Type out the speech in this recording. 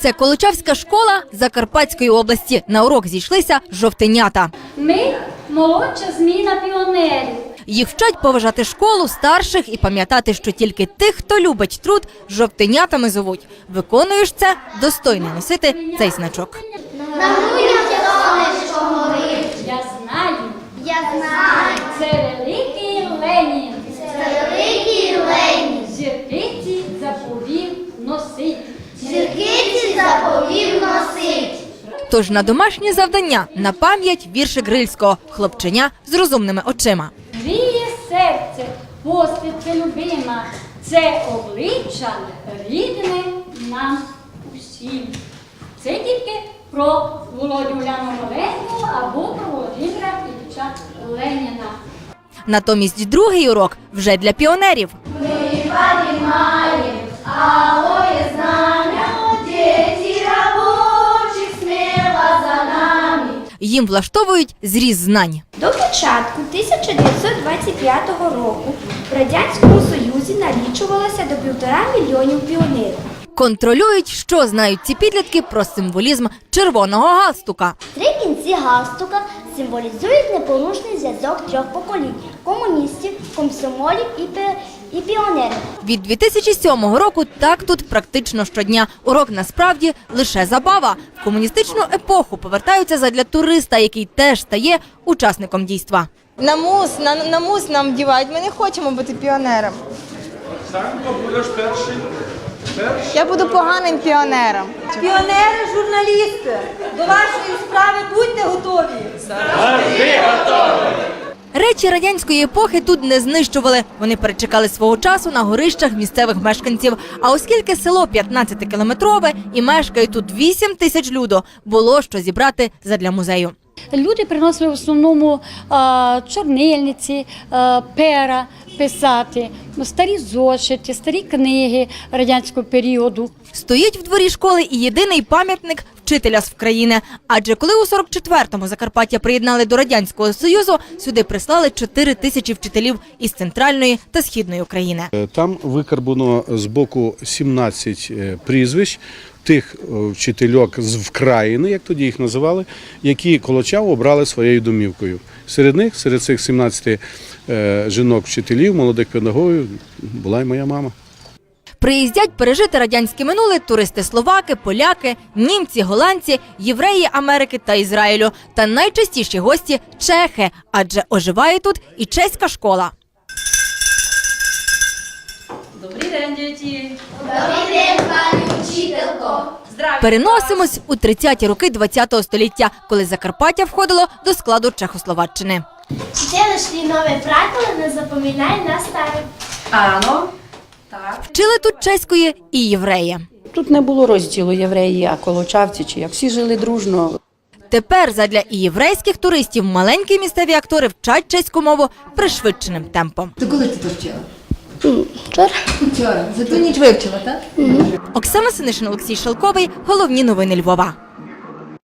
Це Колочавська школа Закарпатської області. На урок зійшлися жовтенята. Ми молодша зміна піонерів. Їх вчать поважати школу, старших і пам'ятати, що тільки тих, хто любить труд, жовтенятами зовуть. Виконуєш це, достойно носити цей значок. Я знаю, Я знаю, це великий Ленін. це великий Ленін. Зіркиці заповів носить. Зіркиці заповів носить. Тож на домашнє завдання на пам'ять віршик Грильського хлопченя з розумними очима. Віє серце, поститься любима. Це обличчя рідне нам усім. Це тільки про Володю Уляну Маленьку або про Володимира Ілліча Леніна. Натомість другий урок вже для піонерів. Ми Дети Їм влаштовують зріз знань. До початку 1925 року в Радянському Союзі налічувалося до півтора мільйонів піонерів. Контролюють, що знають ці підлітки про символізм червоного галстука. Три кінці галстука символізують непорушний зв'язок трьох поколінь комуністів, комсомолів і, і піонерів. Від 2007 року так тут практично щодня. Урок насправді лише забава. В комуністичну епоху повертаються задля туриста, який теж стає учасником дійства. На мус, на, на мус нам вдівають. Ми не хочемо бути піонером. Санко, будеш перший. Перший. Я буду поганим піонером. Піонери, журналісти, до вашої справи будьте готові. Речі радянської епохи тут не знищували. Вони перечекали свого часу на горищах місцевих мешканців. А оскільки село 15-кілометрове і мешкає тут 8 тисяч люду, було що зібрати задля музею. Люди приносили в основному а, чорнильниці, а, пера писати, старі зошити, старі книги радянського періоду. Стоїть в дворі школи і єдиний пам'ятник вчителя з України. Адже коли у 44-му Закарпаття приєднали до радянського союзу, сюди прислали 4 тисячі вчителів із центральної та східної України. Е, Там викарбано з боку 17 е, прізвищ тих е, вчительок з Вкраїни, як тоді їх називали, які Колочав обрали своєю домівкою. Серед них, серед цих 17 е, жінок-вчителів, молодих педагогів, була й моя мама. Приїздять пережити радянське минуле туристи словаки, поляки, німці, голландці, євреї Америки та Ізраїлю. Та найчастіші гості чехи, адже оживає тут і чеська школа. Добрий день, діти. Добрий день, пані вчителько. Переносимось у 30-ті роки ХХ століття, коли Закарпаття входило до складу Чехословаччини. Лише нове правило не запам'ятає на старе. Ано. Вчили тут чеської і євреї. Тут не було розділу євреї, а колочавці чи як всі жили дружно. Тепер задля і єврейських туристів маленькі місцеві актори вчать чеську мову пришвидшеним темпом. То коли ти то вчила? Вчора. Вчора. За ту ніч вивчила, так? Оксана Синишин, Олексій Шелковий. Головні новини Львова.